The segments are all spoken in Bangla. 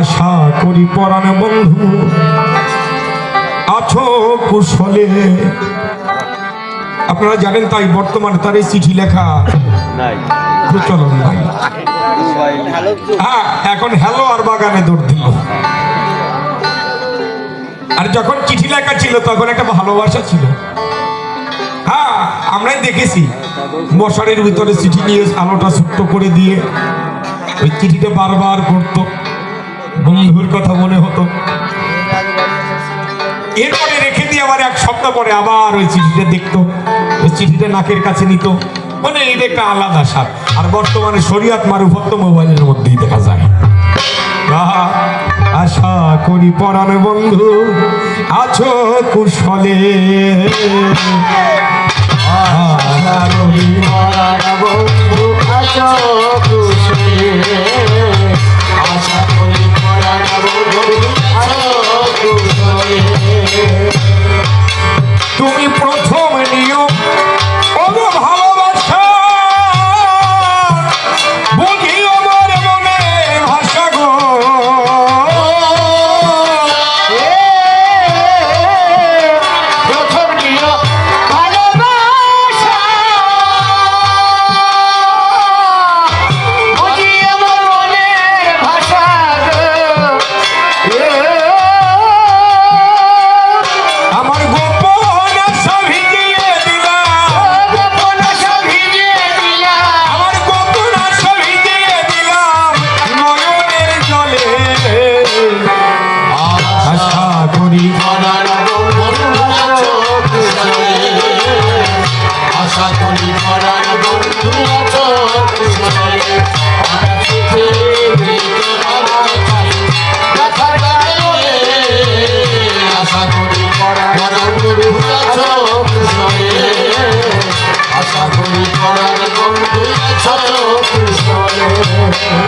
আশা করি পরাণ বন্ধু আছো কুশলে। আপনারা জানেন তাই বর্তমানে তার এই চিঠি লেখা প্রচলন নাই। হ্যাঁ এখন হ্যালো আর বাগানে দৌড় দিল। আর যখন চিঠি লেখা ছিল তখন একটা ভালোবাসা ছিল। হ্যাঁ আমরাই দেখেছি। মশারির ভিতরে চিঠি নিয়ে আলোটা ছোট্ট করে দিয়ে ওই চিঠিটা বারবার পড়তো। সপ্তাহ পরে আবার ওই চিঠিটা দেখতো, ওই চিঠিটা নাকের কাছে নিত। মানে এটা একটা আলাদা স্বাদ। আর বর্তমানে শরিয়াত মারুফত মোবাইলের মধ্যেই দেখা যায়। আশা করি পরাণ বন্ধু, আছো কুশলে। আশা করি তুমি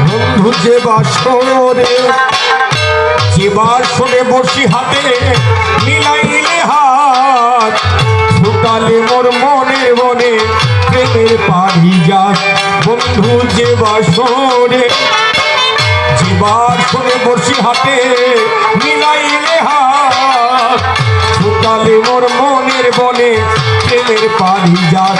বন্ধু যে বাসরে যে বাসরে বসি হাতে মিলাইলে হাত ফুটালে মোর মনে মনে প্রেমের পারি যাক বন্ধু যে বাসরে যে বাসরে বসি হাতে মিলাইলে হাত ফুটালে মোর মনের বনে প্রেমের পারি যাক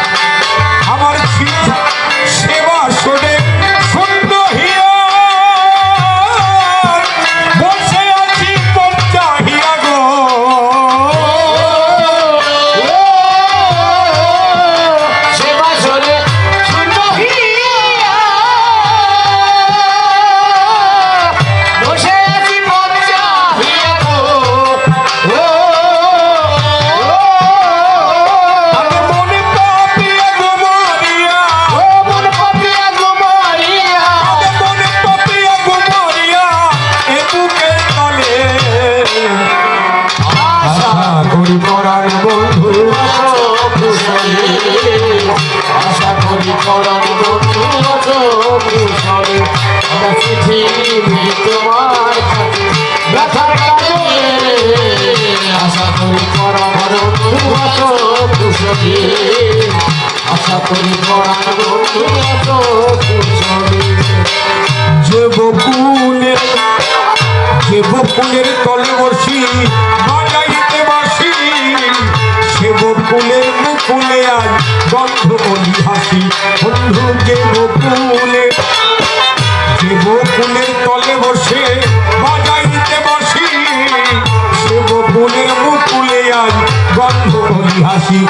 তোমার ব্যথার আশা করি বন্ধু কুশলে আশা করি বন্ধু আছো কুশলে যে বকুলের যে বকুলের তলে বসি বাজাইতে বাসি সে বকুলের মুকুলে আজ গন্ধ বলি হাসি। বন্ধু, যে বকুলে যে বকুলের তলে বসে বাজাইতে বসি। সে বকুলের মুকুলে আজ গন্ধ হাসি।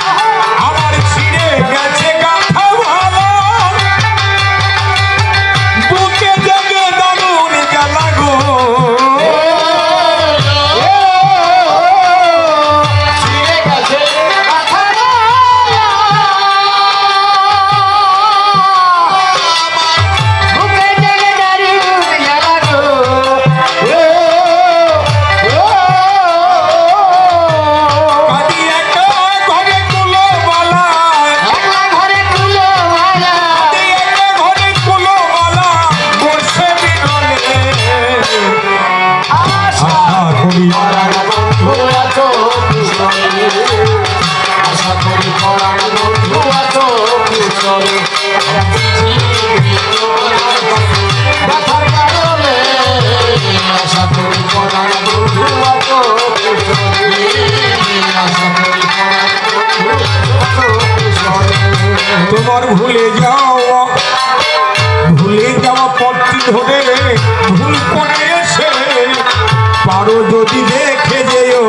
তোমার ভুলে যাওয়া ভুলে যাওয়া পথটি ধরে ভুল করে এসে পারো যদি দেখে যেও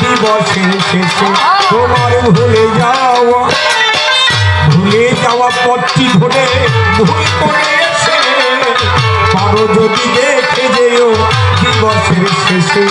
দিবসের শেষে। তোমার ভুলে যাওয়া ভুলে যাওয়া পথটি ধরে ভুল করে এসে পারো যদি দেখে যেও দিবসের শেষে।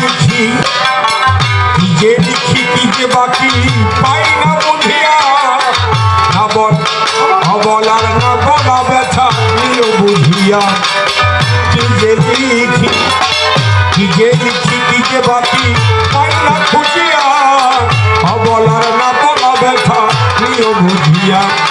লিখি কি যে লিখি কি যে বাকি, পাই না বুঝিয়া। না বল অবলার না বলা ব্যথা নিও বুঝিয়া। কি যে লিখি কি যে লিখি কি যে বাকি, পাই না খুঁজিয়া। অবলার না বলা ব্যথা বুঝিয়া।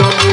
চলে